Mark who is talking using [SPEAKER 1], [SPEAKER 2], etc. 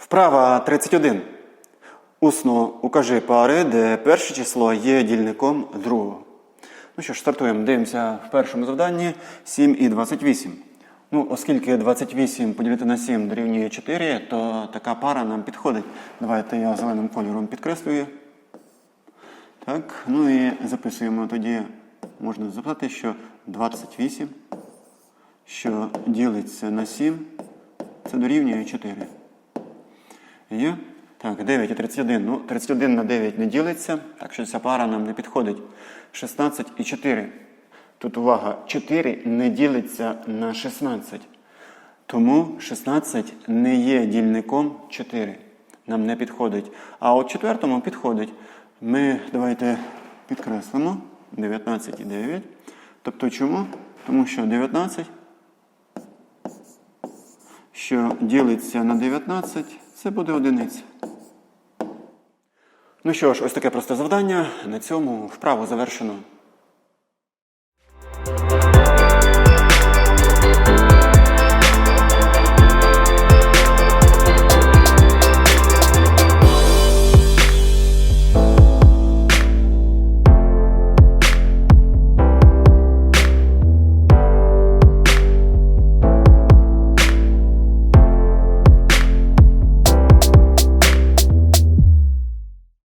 [SPEAKER 1] Вправа 31. Усно укажи пари, де перше число є дільником другого. Ну що ж, стартуємо. Дивимося в першому завданні 7 і 28. Ну, оскільки 28 поділити на 7 дорівнює 4, то така пара нам підходить. Давайте я зеленим кольором підкреслюю. Так, ну і записуємо тоді, можна записати, що 28, що ділиться на 7, це дорівнює 4. Є? Так, 9 і 31. Ну, 31 на 9 не ділиться, так що ця пара нам не підходить. 16 і 4. Тут увага, 4 не ділиться на 16. Тому 16 не є дільником 4. Нам не підходить. А от четвертому підходить. Ми давайте підкреслимо 19 і 9. Тобто чому? Тому що 19 що ділиться на 19, це буде одиниця. Ну що ж, ось таке просте завдання. На цьому вправу завершено.